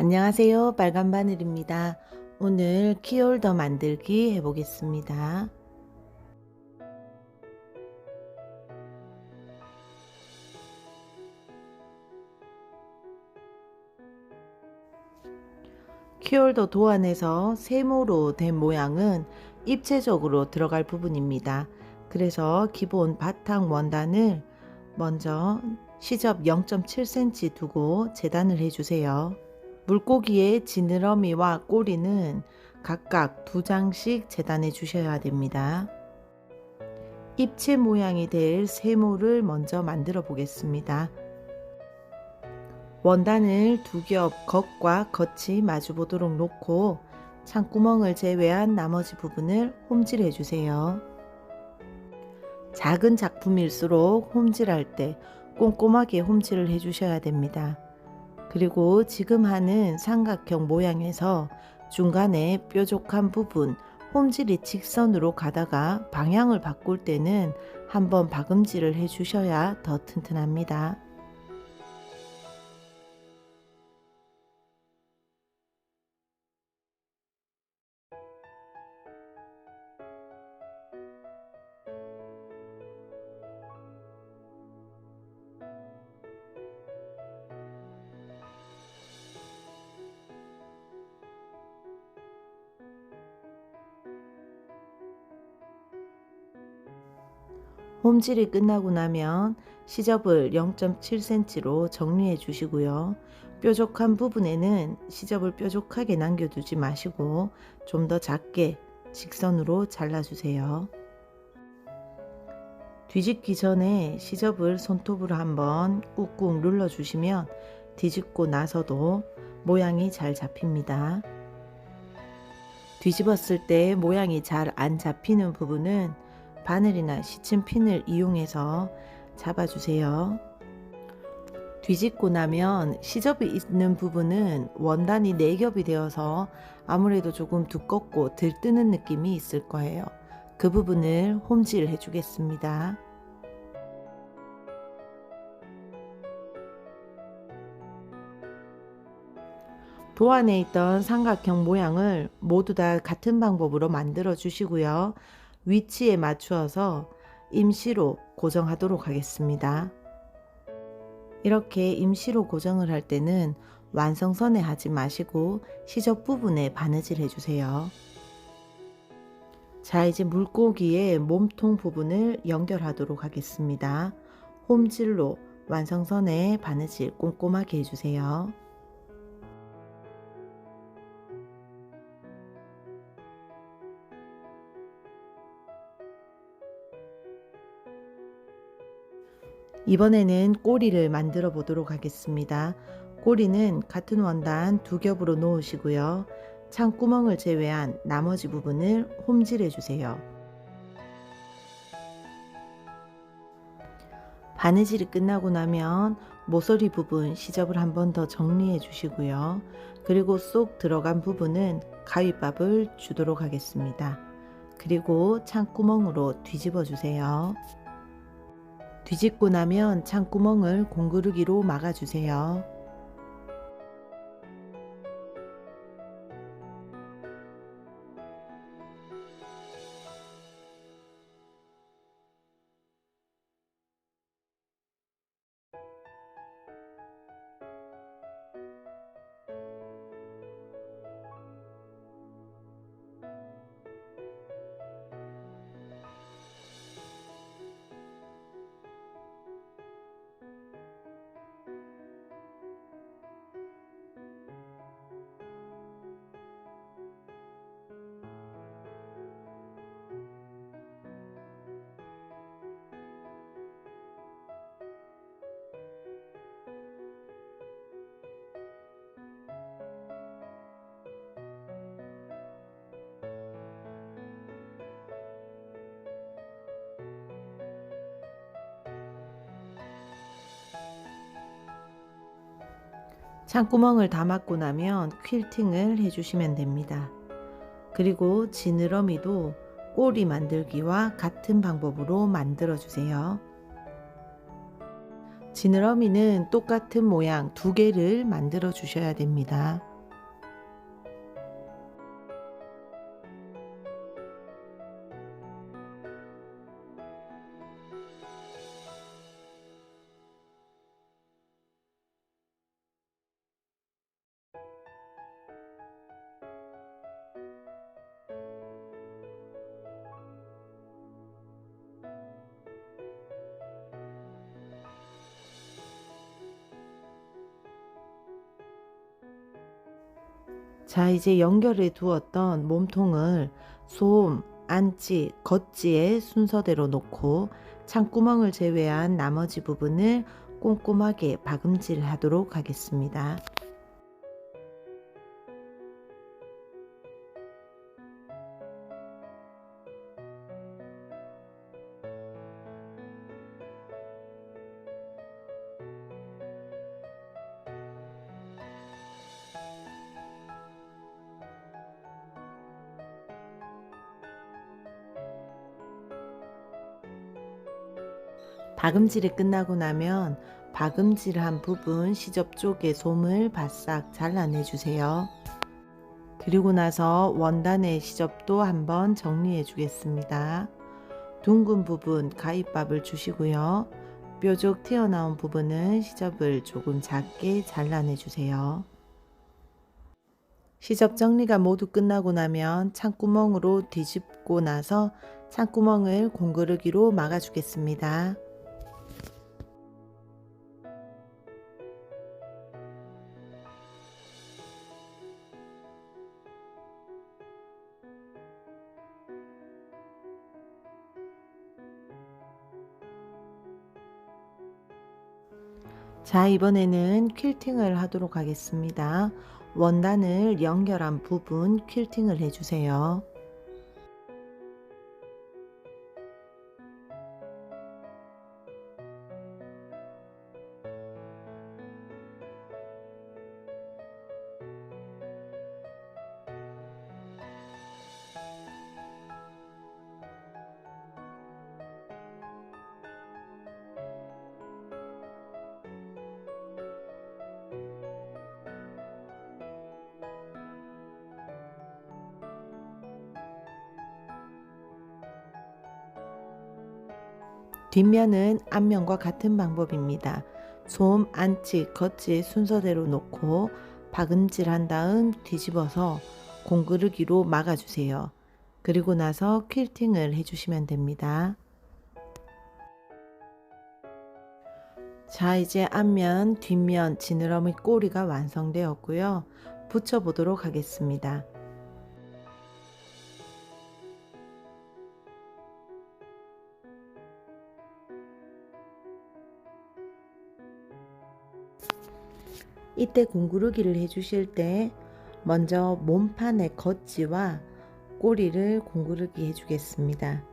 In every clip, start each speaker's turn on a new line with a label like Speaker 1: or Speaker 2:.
Speaker 1: 안녕하세요. 빨간 바늘입니다. 오늘 키홀더 만들기 해보겠습니다. 키홀더 도안에서 세모로 된 모양은 입체적으로 들어갈 부분입니다. 그래서 기본 바탕 원단을 먼저 시접 0.7cm 두고 재단을 해주세요. 물고기의 지느러미와 꼬리는 각각 두 장씩 재단해 주셔야 됩니다. 입체 모양이 될 세모를 먼저 만들어 보겠습니다. 원단을 두 겹 겉과 겉이 마주 보도록 놓고 창구멍을 제외한 나머지 부분을 홈질해 주세요. 작은 작품일수록 홈질할 때 꼼꼼하게 홈질을 해 주셔야 됩니다. 그리고 지금 하는 삼각형 모양에서 중간에 뾰족한 부분 홈질이 직선으로 가다가 방향을 바꿀 때는 한번 박음질을 해 주셔야 더 튼튼합니다. 홈질이 끝나고 나면 시접을 0.7cm로 정리해 주시고요. 뾰족한 부분에는 시접을 뾰족하게 남겨두지 마시고 좀 더 작게 직선으로 잘라주세요. 뒤집기 전에 시접을 손톱으로 한번 꾹꾹 눌러주시면 뒤집고 나서도 모양이 잘 잡힙니다. 뒤집었을 때 모양이 잘 안 잡히는 부분은 바늘이나 시침핀을 이용해서 잡아주세요. 뒤집고 나면 시접이 있는 부분은 원단이 4겹이 되어서 아무래도 조금 두껍고 들뜨는 느낌이 있을 거예요. 그 부분을 홈질 해 주겠습니다. 도안에 있던 삼각형 모양을 모두 다 같은 방법으로 만들어 주시고요. 위치에 맞추어서 임시로 고정하도록 하겠습니다. 이렇게 임시로 고정을 할 때는 완성선에 하지 마시고 시접 부분에 바느질 해주세요. 자 이제 물고기의 몸통 부분을 연결하도록 하겠습니다. 홈질로 완성선에 바느질 꼼꼼하게 해주세요. 이번에는 꼬리를 만들어 보도록 하겠습니다. 꼬리는 같은 원단 두 겹으로 놓으시고요. 창구멍을 제외한 나머지 부분을 홈질해 주세요. 바느질이 끝나고 나면 모서리 부분 시접을 한 번 더 정리해 주시고요. 그리고 쏙 들어간 부분은 가위밥을 주도록 하겠습니다. 그리고 창구멍으로 뒤집어 주세요. 뒤집고 나면 창구멍을 공구르기로 막아주세요. 창구멍을 다 막고 나면 퀼팅을 해주시면 됩니다. 그리고 지느러미도 꼬리 만들기와 같은 방법으로 만들어 주세요. 지느러미는 똑같은 모양 두 개를 만들어 주셔야 됩니다. 자, 이제 연결해 두었던 몸통을 솜, 안지, 겉지의 순서대로 놓고 창구멍을 제외한 나머지 부분을 꼼꼼하게 박음질 하도록 하겠습니다. 박음질이 끝나고 나면 박음질한 부분 시접 쪽에 솜을 바싹 잘라내 주세요. 그리고 나서 원단의 시접도 한번 정리해 주겠습니다. 둥근 부분 가위밥을 주시고요. 뾰족 튀어나온 부분은 시접을 조금 작게 잘라내 주세요. 시접 정리가 모두 끝나고 나면 창구멍으로 뒤집고 나서 창구멍을 공그르기로 막아 주겠습니다. 자, 이번에는 퀼팅을 하도록 하겠습니다. 원단을 연결한 부분 퀼팅을 해주세요. 뒷면은 앞면과 같은 방법입니다. 솜, 안치, 겉지 순서대로 놓고 박음질 한 다음 뒤집어서 공그르기로 막아주세요. 그리고 나서 퀼팅을 해주시면 됩니다. 자 이제 앞면, 뒷면 지느러미 꼬리가 완성되었고요. 붙여보도록 하겠습니다. 이때 공구르기를 해주실 때 먼저 몸판의 겉지와 꼬리를 공구르기 해주겠습니다.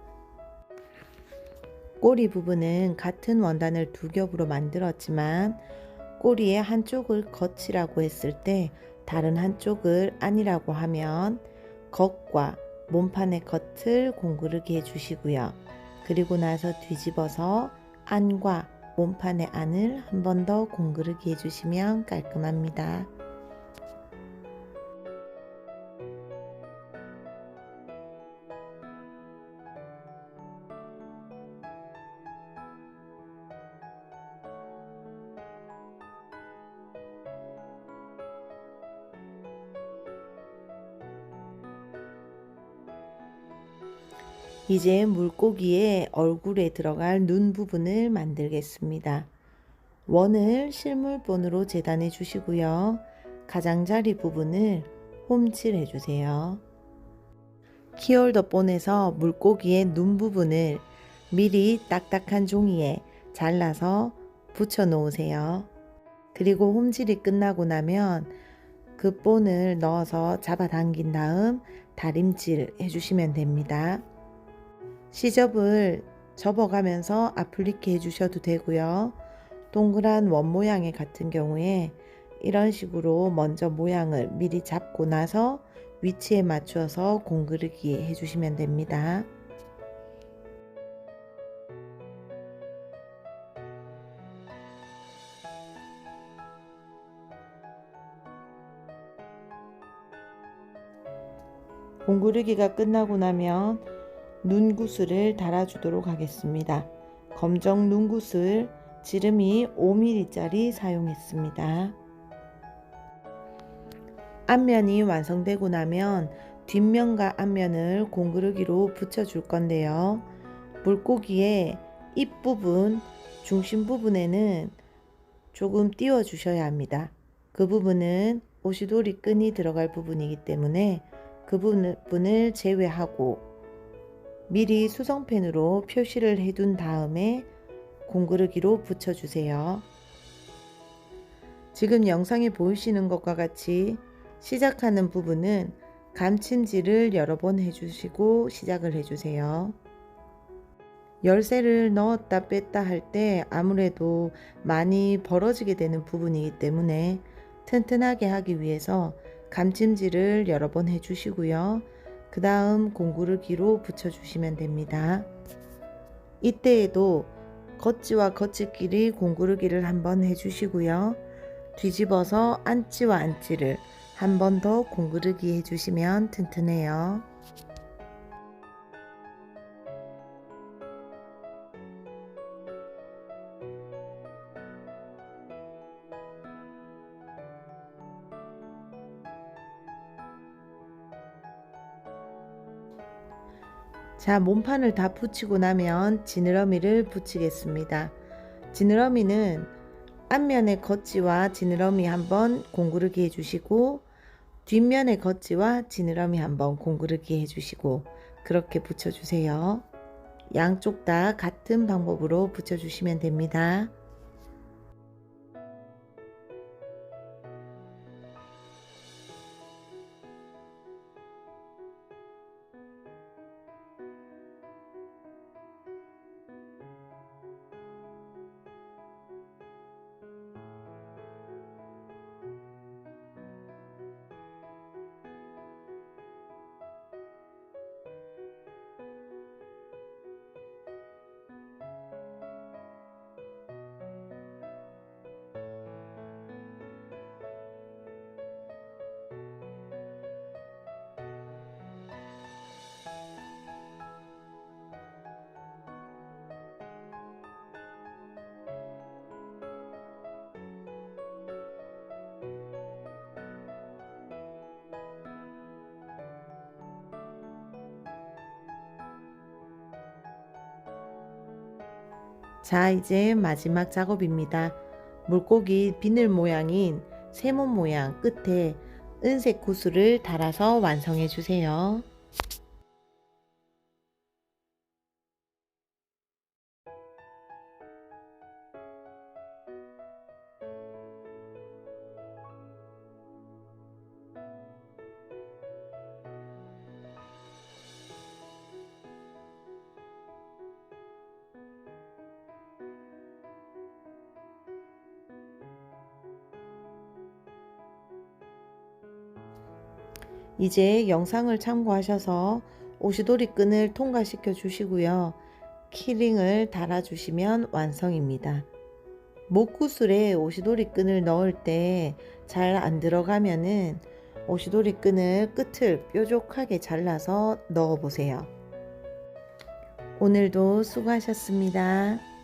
Speaker 1: 꼬리 부분은 같은 원단을 두 겹으로 만들었지만 꼬리의 한쪽을 겉이라고 했을 때 다른 한쪽을 안이라고 하면 겉과 몸판의 겉을 공구르기 해주시고요. 그리고 나서 뒤집어서 안과 몸판의 안을 한 번 더 공그르기 해주시면 깔끔합니다. 이제 물고기의 얼굴에 들어갈 눈 부분을 만들겠습니다. 원을 실물본으로 재단해 주시고요. 가장자리 부분을 홈칠해 주세요. 키홀더 본에서 물고기의 눈 부분을 미리 딱딱한 종이에 잘라서 붙여 놓으세요. 그리고 홈질이 끝나고 나면 그 본을 넣어서 잡아당긴 다음 다림질 해주시면 됩니다. 시접을 접어가면서 아플리케 해주셔도 되고요. 동그란 원 모양의 같은 경우에 이런 식으로 먼저 모양을 미리 잡고 나서 위치에 맞추어서 공그르기 해주시면 됩니다. 공구르기가 끝나고 나면 눈구슬을 달아주도록 하겠습니다. 검정 눈구슬 지름이 5mm짜리 사용했습니다. 앞면이 완성되고 나면 뒷면과 앞면을 공그르기로 붙여줄 건데요. 물고기의 입 부분, 중심 부분에는 조금 띄워 주셔야 합니다. 그 부분은 오시도리 끈이 들어갈 부분이기 때문에 그 부분을 제외하고 미리 수성펜으로 표시를 해둔 다음에 공그르기로 붙여주세요. 지금 영상에 보이시는 것과 같이 시작하는 부분은 감침질을 여러 번 해주시고 시작을 해주세요. 열쇠를 넣었다 뺐다 할 때 아무래도 많이 벌어지게 되는 부분이기 때문에 튼튼하게 하기 위해서 감침질을 여러 번 해주시고요. 그 다음 공구르기로 붙여주시면 됩니다. 이때에도 겉지와 겉지끼리 공구르기를 한번 해주시고요. 뒤집어서 안지와 안지를 한 번 더 공구르기 해주시면 튼튼해요. 자, 몸판을 다 붙이고 나면 지느러미를 붙이겠습니다. 지느러미는 앞면의 겉지와 지느러미 한번 공구르기 해주시고 뒷면의 겉지와 지느러미 한번 공구르기 해주시고 그렇게 붙여주세요. 양쪽 다 같은 방법으로 붙여주시면 됩니다. 자, 이제 마지막 작업입니다. 물고기 비늘 모양인 세모 모양 끝에 은색 구슬을 달아서 완성해 주세요. 이제 영상을 참고하셔서 오시도리 끈을 통과시켜 주시고요. 키링을 달아 주시면 완성입니다. 목구슬에 오시도리 끈을 넣을 때 잘 안 들어가면은 오시도리 끈을 끝을 뾰족하게 잘라서 넣어 보세요. 오늘도 수고하셨습니다.